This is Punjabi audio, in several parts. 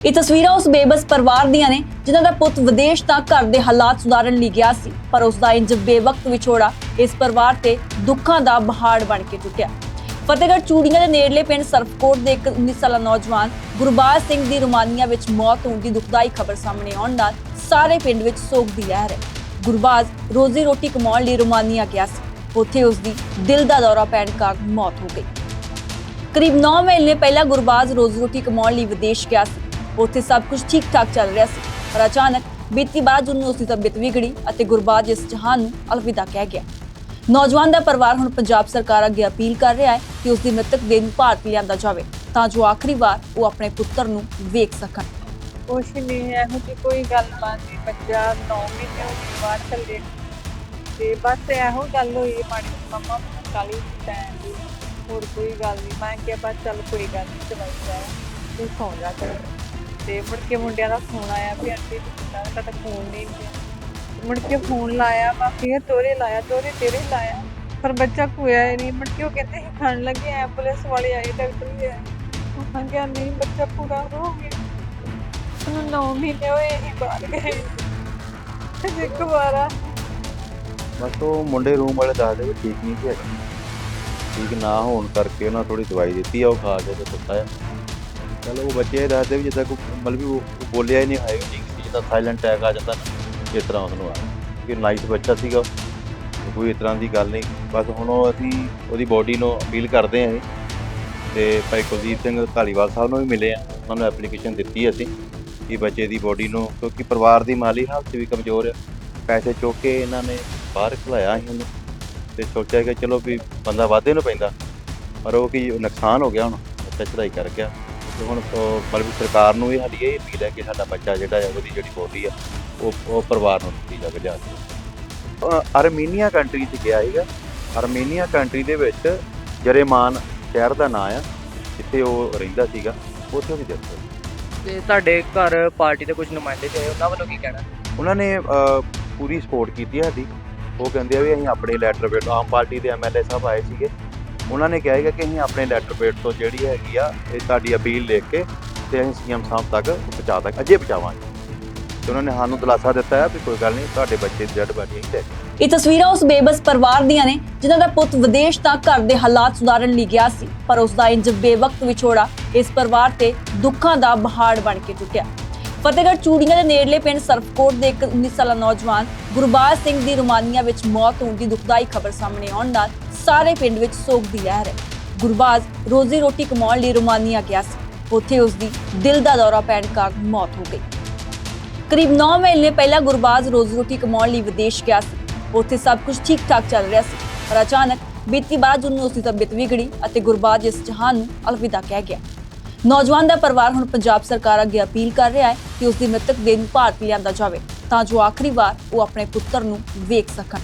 ਇਹ ਤਸਵੀਰਾਂ ਉਸ ਬੇਬਸ ਪਰਿਵਾਰ ਦੀਆਂ ਨੇ, ਜਿਨ੍ਹਾਂ ਦਾ ਪੁੱਤ ਵਿਦੇਸ਼ ਤੱਕ ਘਰ ਦੇ ਹਾਲਾਤ ਸੁਧਾਰਨ ਲਈ ਗਿਆ ਸੀ, ਪਰ ਉਸ ਦਾ ਇੰਜ ਬੇਵਕਤ ਵਿਛੋੜਾ ਇਸ ਪਰਿਵਾਰ ਤੇ ਦੁੱਖਾਂ ਦਾ ਪਹਾੜ ਬਣ ਕੇ ਟੁੱਟਿਆ। ਫਤਿਹਗੜ੍ਹ ਚੂੜੀਆਂ ਦੇ ਨੇੜਲੇ ਪਿੰਡ ਸਰਫਕੋਟ ਦੇ ਇੱਕ 19 ਸਾਲਾ ਨੌਜਵਾਨ ਗੁਰਬਾਜ ਸਿੰਘ ਦੀ ਰੁਮਾਨੀਆ ਵਿੱਚ ਮੌਤ ਹੋਣ ਦੀ ਦੁਖਦਾਈ ਖਬਰ ਸਾਹਮਣੇ ਆਉਣ ਨਾਲ ਸਾਰੇ ਪਿੰਡ ਵਿੱਚ ਸੋਗ ਦੀ ਲਹਿਰ ਹੈ। ਗੁਰਬਾਜ ਰੋਜ਼ੀ ਰੋਟੀ ਕਮਾਉਣ ਲਈ ਰੁਮਾਨੀਆ ਗਿਆ ਸੀ, ਉੱਥੇ ਉਸ ਦੀ ਦਿਲ ਦਾ ਦੌਰਾ ਪੈਣ ਕਾਰਨ ਮੌਤ ਹੋ ਗਈ। ਕਰੀਬ 9 ਮਹੀਨੇ ਪਹਿਲਾਂ ਗੁਰਬਾਜ਼ ਰੋਜ਼ੀ ਰੋਟੀ ਕਮਾਉਣ ਲਈ ਵਿਦੇਸ਼ ਗਿਆ ਸੀ ਉੱਥੇ ਸਭ ਕੁਝ ਠੀਕ ਠਾਕ ਚੱਲ ਰਿਹਾ ਸੀ। ਪਰ ਅਚਾਨਕ ਬੀਤੀ 12 ਜੂਨ ਨੂੰ ਉਸ ਦੀ ਤਬੀਅਤ ਵਿਗੜੀ ਅਤੇ ਗੁਰਬਾਜ਼ ਇਸ ਜਹਾਨ ਨੂੰ ਅਲਵਿਦਾ ਕਹਿ ਗਿਆ। ਨੌਜਵਾਨ ਦਾ ਪਰਿਵਾਰ ਹੁਣ ਪੰਜਾਬ ਸਰਕਾਰ ਅੱਗੇ ਅਪੀਲ ਕਰ ਰਿਹਾ ਹੈ ਕਿ ਉਸ ਦੀ ਮ੍ਰਿਤਕ ਦੇਹ ਨੂੰ ਭਾਰਤ ਲਿਆਂਦਾ ਜਾਵੇ ਤਾਂ ਜੋ ਆਖਰੀ ਵਾਰ ਉਹ ਆਪਣੇ ਪੁੱਤਰ ਨੂੰ ਵੇਖ ਸਕਣ। ਕੁਛ ਨਹੀਂ ਇਹੋ ਜਿਹੀ ਕੋਈ ਗੱਲ ਬਾਤ ਨਹੀਂ ਬੱਚਾ 9 ਮਹੀਨੇ ਹੋ ਗਏ ਬਾਹਰ ਚੱਲੇ ਤੇ ਬਸ ਇਹੋ ਗੱਲ ਹੋਈ, ਮਾੜੀ ਮੰਮਾ ਮੈਨੂੰ ਕਾਲੀ ਟੈਨ ਦੀ ਹੋਰ ਕੋਈ ਗੱਲ ਨਹੀਂ ਮੈਂ ਕਿਹਾ ਬਸ ਚੱਲ ਕੋਈ ਗੱਲ ਨਹੀਂ ਦਵਾਈ ਲੈ ਤੂੰ ਸੌਂ ਜਾ ਕਰ ਤੇ ਮੁੜ ਕੇ ਮੁੰਡਿਆਂ ਦਾ ਫੋਨ ਆਇਆ ਵੀ ਆਂਟੀ ਤੁਹਾਡਾ ਤੁਹਾਡਾ ਫੋਨ ਨਹੀਂ ਗਿਆ ਮੁੜ ਕੇ ਫੋਨ ਲਾਇਆ ਮੈਂ ਫਿਰ ਤੋਰੇ ਲਾਇਆ ਤੋਰੇ ਤੇਰੇ ਲਾਇਆ। ਪਰ ਬੱਚਾ ਕੋਇਆ ਹੀ ਨਹੀਂ, ਮੁੜ ਕੇ ਉਹ ਕਹਿੰਦੇ ਸੀ, ਖਾਣ ਲੱਗੇ ਐਂਬੂਲੈਂਸ ਵਾਲੇ ਆਏ ਡਾਕਟਰ ਵੀ ਆਏ। ਉਹ ਕਿਹਾ ਨਹੀਂ, ਬੱਚਾ ਪੂਰਾ ਹੋ ਗਿਆ। ਉਹਨੂੰ ਨੌ ਮਹੀਨੇ ਹੋਏ ਹੀ ਬਾਹਰ ਗਏ। ਅਜੇ ਕੁਵਾਰਾ ਬਸ ਉਹ ਮੁੰਡੇ ਰੂਮ ਵਾਲੇ ਦੱਸਦੇ ਵੀ ਠੀਕ ਨਹੀਂ ਸੀ ਠੀਕ ਨਾ ਹੋਣ ਕਰਕੇ ਉਹਨਾਂ ਥੋੜੀ ਦਵਾਈ ਦਿੱਤੀ ਆ, ਉਹ ਖਾ ਕੇ ਤੇ ਸੁੱਤਾ ਆ। ਚਲੋ ਉਹ ਬੱਚੇ ਦੱਸਦੇ ਵੀ ਜਿੱਦਾਂ ਕੋਈ ਮਤਲਬ ਵੀ ਉਹ ਬੋਲਿਆ ਹੀ ਨਹੀਂ ਹੈ ਠੀਕ ਸੀ, ਜਿੱਦਾਂ ਸਾਇਲੈਂਟ ਅਟੈਕ ਆ ਜਾਂਦਾ ਨਾ, ਇਸ ਤਰ੍ਹਾਂ ਉਹਨੂੰ ਆ। ਕਿ ਨਾਈਸ ਬੱਚਾ ਸੀਗਾ ਉਹ। ਕੋਈ ਇਸ ਤਰ੍ਹਾਂ ਦੀ ਗੱਲ ਨਹੀਂ। ਬਸ ਹੁਣ ਉਹ ਅਸੀਂ ਉਹਦੀ ਬੋਡੀ ਨੂੰ ਅਪੀਲ ਕਰਦੇ ਹਾਂ ਜੀ। ਤੇ ਭਾਈ ਕੁਲਦੀਪ ਸਿੰਘ ਧਾਲੀਵਾਲ ਸਾਹਿਬ ਨੂੰ ਵੀ ਮਿਲੇ ਆ ਉਹਨਾਂ ਨੂੰ ਐਪਲੀਕੇਸ਼ਨ ਦਿੱਤੀ ਅਸੀਂ ਕਿ ਬੱਚੇ ਦੀ ਬੋਡੀ ਨੂੰ, ਕਿਉਂਕਿ ਪਰਿਵਾਰ ਦੀ ਮਾਲੀ ਹਾਲਤ ਵੀ ਕਮਜ਼ੋਰ ਆ। ਪੈਸੇ ਚੁੱਕ ਕੇ ਇਹਨਾਂ ਨੇ ਬਾਹਰ ਖਲਾਇਆ ਸੀ ਉਹਨੂੰ। ਤੇ ਸੋਚਿਆ ਕਿ ਚਲੋ ਵੀ ਬੰਦਾ ਵਾਧੇ ਨੂੰ ਪੈਂਦਾ। ਪਰ ਉਹ ਕੀ ਨੁਕਸਾਨ ਹੋ ਗਿਆ ਹੁਣ ਬੱਚਾ ਚੜਾਈ ਕਰ ਗਿਆ। ਤੇ ਹੁਣ ਉਹ ਮਤਲਬ ਵੀ ਸਰਕਾਰ ਨੂੰ ਇਹ ਸਾਡੀ ਇਹ ਅਪੀਲ ਹੈ ਕਿ ਸਾਡਾ ਬੱਚਾ ਜਿਹੜਾ ਹੈ ਉਹਦੀ ਜਿਹੜੀ ਬੋਡੀ ਆ ਉਹ ਉਹ ਪਰਿਵਾਰ ਨੂੰ ਦਿੱਤੀ ਜਾਵੇ ਜਾ ਕੇ। ਅਹ ਅਰਮੀਨੀਆ ਕੰਟਰੀ 'ਚ ਗਿਆ ਸੀਗਾ। ਅਰਮੀਨੀਆ ਕੰਟਰੀ ਦੇ ਵਿੱਚ ਜਰੇਮਾਨ ਸ਼ਹਿਰ ਦਾ ਨਾਂ ਆ ਜਿੱਥੇ ਉਹ ਰਹਿੰਦਾ ਸੀਗਾ ਉੱਥੇ ਉਹਦੀ ਹੋਈ। ਤੇ ਤੁਹਾਡੇ ਘਰ ਪਾਰਟੀ ਦੇ ਕੁਝ ਨੁਮਾਇੰਦੇ ਤੇ ਉਹਨਾਂ ਵੱਲੋਂ ਕੀ ਕਹਿਣਾ? ਉਹਨਾਂ ਨੇ ਅਹ, ਪੂਰੀ ਸਪੋਰਟ ਕੀਤੀ ਹੈ ਸਾਡੀ। ਉਹ ਕਹਿੰਦੇ ਆ ਵੀ ਅਸੀਂ ਆਪਣੇ ਲੈਟਰ ਪੇਡ ਆਮ ਪਾਰਟੀ ਦੇ ਐਮਐਲਏ ਸਾਹਿਬ ਆਏ ਸੀਗੇ। ਉਹਨਾਂ ਨੇ ਕਿਹਾ ਹੈਗਾ ਕਿ ਅਸੀਂ ਆਪਣੇ ਲੈਟਰ ਤੋਂ ਜਿਹੜੀ ਹੈਗੀ ਆ, ਇਹ ਤੁਹਾਡੀ ਅਪੀਲ ਲਿਖ ਕੇ ਤੇ ਅਸੀਂ ਸੀਐਮ ਸਾਹਿਬ ਤੱਕ ਪਹੁੰਚਾ ਤੱਕ ਅਜੇ ਪਹੁੰਚਾਵਾਂਗੇ। ਤੇ ਉਹਨਾਂ ਨੇ ਸਾਨੂੰ ਦਿਲਾਸਾ ਦਿੱਤਾ ਹੈ ਵੀ ਕੋਈ ਗੱਲ ਨਹੀਂ, ਤੁਹਾਡੇ ਬੱਚੇ ਦੀ ਜੜ ਬਾਟੀ ਹੈ। ਇਹ ਤਸਵੀਰਾਂ ਉਸ ਬੇਬਸ ਪਰਿਵਾਰ ਦੀਆਂ ਨੇ, ਜਿਨ੍ਹਾਂ ਦਾ ਪੁੱਤ ਵਿਦੇਸ਼ ਤੱਕ ਘਰ ਦੇ ਹਾਲਾਤ ਸੁਧਾਰਨ ਲਈ ਗਿਆ ਸੀ, ਪਰ ਉਸ ਦਾ ਇੰਜ ਬੇਵਕਤ ਵਿਛੋੜਾ ਇਸ ਪਰਿਵਾਰ ਤੇ ਦੁੱਖਾਂ ਦਾ ਪਹਾੜ ਬਣ ਕੇ ਟੁੱਟਿਆ। ਫਤਿਹਗੜ੍ਹ ਚੂੜੀਆਂ ਦੇ ਨੇੜਲੇ ਪਿੰਡ ਸਰਫਕੋਟ ਦੇ ਇੱਕ 19 ਸਾਲਾ ਨੌਜਵਾਨ ਗੁਰਬਾਜ ਸਿੰਘ ਦੀ ਰੁਮਾਨੀਆ ਵਿੱਚ ਮੌਤ ਹੋਣ ਦੀ ਦੁਖਦਾਈ ਖਬਰ ਸਾਹਮਣੇ ਆਉਣ ਨਾਲ ਸਾਰੇ ਪਿੰਡ ਵਿੱਚ ਸੋਗ ਦੀ ਲਹਿਰ ਹੈ। ਗੁਰਬਾਜ ਰੋਜ਼ੀ ਰੋਟੀ ਕਮਾਉਣ ਲਈ ਰੋਮਾਨੀਆ ਗਿਆ ਸੀ। ਉੱਥੇ ਉਸ ਦੀ ਦਿਲ ਦਾ ਦੌਰਾ ਪੈਣ ਕਾਰਨ ਮੌਤ ਹੋ ਗਈ। ਕਰੀਬ 9 ਮਹੀਨੇ ਪਹਿਲਾਂ ਗੁਰਬਾਜ਼ ਰੋਜ਼ੀ ਰੋਟੀ ਕਮਾਉਣ ਲਈ ਵਿਦੇਸ਼ ਗਿਆ ਸੀ। ਉੱਥੇ ਸਭ ਕੁਝ ਠੀਕ ਠਾਕ ਚੱਲ ਰਿਹਾ ਸੀ, ਪਰ ਅਚਾਨਕ ਬੀਤੀ 12 ਜੂਨ ਨੂੰ ਉਸ ਦੀ ਤਬੀਅਤ ਵਿਗੜੀ ਅਤੇ ਗੁਰਬਾਜ਼ ਇਸ ਜਹਾਨ ਨੂੰ ਅਲਵਿਦਾ ਕਹਿ ਗਿਆ। ਨੌਜਵਾਨ ਦਾ ਪਰਿਵਾਰ ਹੁਣ ਪੰਜਾਬ ਸਰਕਾਰ ਅੱਗੇ ਅਪੀਲ ਕਰ ਰਿਹਾ ਹੈ ਕਿ ਉਸ ਦੀ ਮ੍ਰਿਤਕ ਦੇਹ ਨੂੰ ਭਾਰਤ ਲਿਆਂਦਾ ਜਾਵੇ, ਤਾਂ ਜੋ ਆਖਰੀ ਵਾਰ ਉਹ ਆਪਣੇ ਪੁੱਤਰ ਨੂੰ ਵੇਖ ਸਕਣ।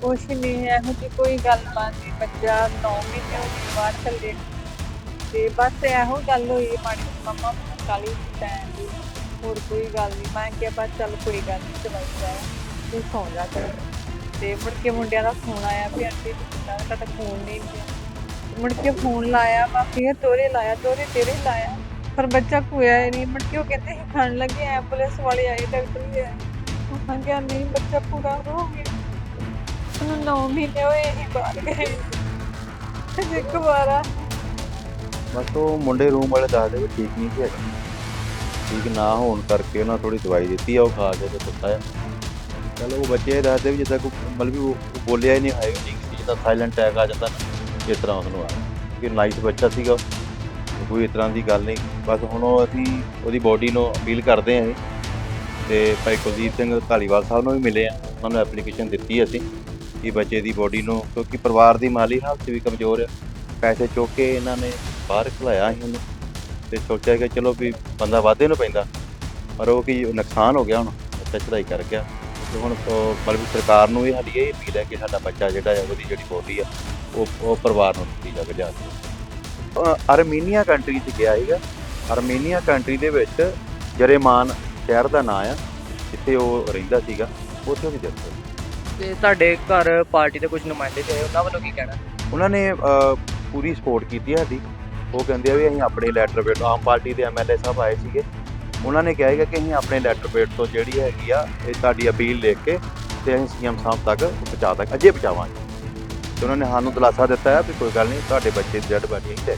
ਕੁਛ ਨਹੀਂ ਇਹੋ ਜਿਹੀ ਕੋਈ ਗੱਲ ਨਹੀਂ ਬੱਚਾ 9 ਮਹੀਨੇ ਹੋ ਗਏ ਬਾਹਰ ਚੱਲੇ ਤੇ ਬਸ ਇਹੋ ਗੱਲ ਹੋਈ ਮਾੜੀ ਜਿਹੀ, ਮੰਮਾ ਮੈਨੂੰ ਕਾਲੀ ਟੈਨ ਦੀ ਹੋਰ ਕੋਈ ਗੱਲ ਨਹੀਂ ਮੈਂ ਕਿਹਾ ਬਸ ਚੱਲ ਕੋਈ ਗੱਲ ਨਹੀਂ ਦਵਾਈ ਲੈ ਤੂੰ ਸੌਂ ਜਾ ਕਰ ਤੇ ਮੁੜ ਕੇ ਮੁੰਡਿਆਂ ਦਾ ਫੋਨ ਆਇਆ ਵੀ ਆਂਟੀ ਤੁਹਾਡਾ ਤੁਹਾਡਾ ਫੋਨ ਨਹੀਂ ਗਿਆ ਮੁੜ ਕੇ ਫੋਨ ਲਾਇਆ ਮੈਂ ਫਿਰ ਤੋਰੇ ਲਾਇਆ ਤੋਰੇ ਤੇਰੇ ਲਾਇਆ। ਪਰ ਬੱਚਾ ਕੋਇਆ ਹੀ ਨਹੀਂ ਮੁੜ ਕੇ ਉਹ ਕਹਿੰਦੇ ਸੀ ਖਾਣ ਲੱਗੇ ਐਂਬੂਲੈਂਸ ਵਾਲੇ ਆਏ ਡਾਕਟਰ ਵੀ ਆਏ। ਉਹ ਕਿਹਾ ਨਹੀਂ ਬੱਚਾ ਪੂਰਾ ਹੋ ਗਿਆ ਉਹਨੂੰ ਨੌ ਮਹੀਨੇ ਹੋਏ ਹੀ ਬਾਹਰ ਗਏ। ਅਜੇ ਕੁਵਾਰਾ। ਬਸ ਉਹ ਮੁੰਡੇ ਰੂਮ ਵਾਲੇ ਦੱਸਦੇ ਵੀ ਠੀਕ ਨਹੀਂ ਸੀ ਹੈਗਾ। ਠੀਕ ਨਾ ਹੋਣ ਕਰਕੇ ਉਹਨਾਂ ਥੋੜੀ ਦਵਾਈ ਦਿੱਤੀ ਆ, ਉਹ ਖਾ ਕੇ ਤੇ ਸੁੱਤਾ ਆ। ਚਲੋ ਉਹ ਬੱਚੇ ਦੱਸਦੇ ਵੀ ਜਿੱਦਾਂ ਕੋਈ ਮਤਲਬ ਵੀ ਉਹ ਬੋਲਿਆ ਹੀ ਨਹੀਂ ਹੈ ਠੀਕ ਸੀ, ਜਿੱਦਾਂ ਸਾਇਲੈਂਟ ਅਟੈਕ ਆ ਜਾਂਦਾ ਨਾ ਇਸ ਤਰ੍ਹਾਂ ਉਹਨੂੰ ਆ। ਕਿ ਨਾਈਸ ਬੱਚਾ ਸੀਗਾ ਉਹ। ਕੋਈ ਇਸ ਤਰ੍ਹਾਂ ਦੀ ਗੱਲ ਨਹੀਂ। ਬਸ ਹੁਣ ਉਹ ਅਸੀਂ ਉਹਦੀ ਬੋਡੀ ਨੂੰ ਅਪੀਲ ਕਰਦੇ ਹਾਂ ਜੀ। ਤੇ ਭਾਈ ਕੁਲਦੀਪ ਸਿੰਘ ਧਾਲੀਵਾਲ ਸਾਹਿਬ ਨੂੰ ਵੀ ਮਿਲੇ ਆ। ਉਹਨਾਂ ਨੂੰ ਐਪਲੀਕੇਸ਼ਨ ਦਿੱਤੀ ਅਸੀਂ। ਕਿ ਬੱਚੇ ਦੀ ਬੋਡੀ ਨੂੰ, ਕਿਉਂਕਿ ਪਰਿਵਾਰ ਦੀ ਮਾਲੀ ਹਾਲਤ ਵੀ ਕਮਜ਼ੋਰ ਆ। ਪੈਸੇ ਚੁੱਕ ਕੇ ਇਹਨਾਂ ਨੇ ਬਾਹਰ ਖਲਾਇਆ ਸੀ ਉਹਨੂੰ ਤੇ ਸੋਚਿਆ ਕਿ ਚਲੋ ਵੀ ਬੰਦਾ ਵਾਧੇ ਨੂੰ ਪੈਂਦਾ। ਪਰ ਉਹ ਕੀ ਨੁਕਸਾਨ ਹੋ ਗਿਆ ਹੁਣ, ਬੱਚਾ ਚੜਾਈ ਕਰ ਗਿਆ। ਤੇ ਹੁਣ ਮਤਲਬ ਸਰਕਾਰ ਨੂੰ ਇਹ ਸਾਡੀ ਇਹ ਅਪੀਲ ਹੈ ਕਿ ਸਾਡਾ ਬੱਚਾ ਜਿਹੜਾ ਹੈ ਉਹਦੀ ਜਿਹੜੀ ਬੋਡੀ ਆ, ਉਹ ਉਹ ਪਰਿਵਾਰ ਨੂੰ ਦਿੱਤੀ ਜਾਵੇ ਜਾ ਕੇ। ਅਹ ਕੰਟਰੀ 'ਚ ਗਿਆ ਸੀਗਾ। ਅਰਮੀਨੀਆ ਕੰਟਰੀ ਦੇ ਵਿੱਚ ਜਰੇਮਾਨ ਸ਼ਹਿਰ ਦਾ ਨਾਂ ਆ, ਜਿੱਥੇ ਉਹ ਰਹਿੰਦਾ ਸੀਗਾ, ਉੱਥੇ ਉਹਦੀ ਡੈਥ ਹੋਈ ਤੇ ਤੁਹਾਡੇ ਘਰ ਪਾਰਟੀ ਦੇ ਕੁਝ ਨੁਮਾਇੰਦੇ ਤੇ ਉਹਨਾਂ ਵੱਲੋਂ ਕੀ ਕਹਿਣਾ? ਉਹਨਾਂ ਨੇ ਅਹ, ਪੂਰੀ ਸਪੋਰਟ ਕੀਤੀ ਹੈ ਸਾਡੀ। ਉਹ ਕਹਿੰਦੇ ਆ ਵੀ ਅਸੀਂ ਆਪਣੇ ਲੈਟਰ ਪੇਡ ਆਮ ਪਾਰਟੀ ਦੇ ਐਮਐਲਏ ਸਾਹਿਬ ਆਏ ਸੀਗੇ। ਉਹਨਾਂ ਨੇ ਕਿਹਾ ਹੈਗਾ ਕਿ ਅਸੀਂ ਆਪਣੇ ਲੈਟਰ ਪੇਡ ਤੋਂ ਜਿਹੜੀ ਹੈਗੀ ਆ ਇਹ ਤੁਹਾਡੀ ਅਪੀਲ ਲਿਖ ਕੇ ਤੇ ਅਸੀਂ ਸੀਐਮ ਸਾਹਿਬ ਤੱਕ ਪਹੁੰਚਾ ਤੱਕ ਅਜੇ ਪਹੁੰਚਾਵਾਂਗੇ। ਤੇ ਉਹਨਾਂ ਨੇ ਸਾਨੂੰ ਦਿਲਾਸਾ ਦਿੱਤਾ ਹੈ ਵੀ ਕੋਈ ਗੱਲ ਨਹੀਂ ਤੁਹਾਡੇ ਬੱਚੇ ਦੀ ਡੈਡ ਬਾਡੀ ਅਸੀਂ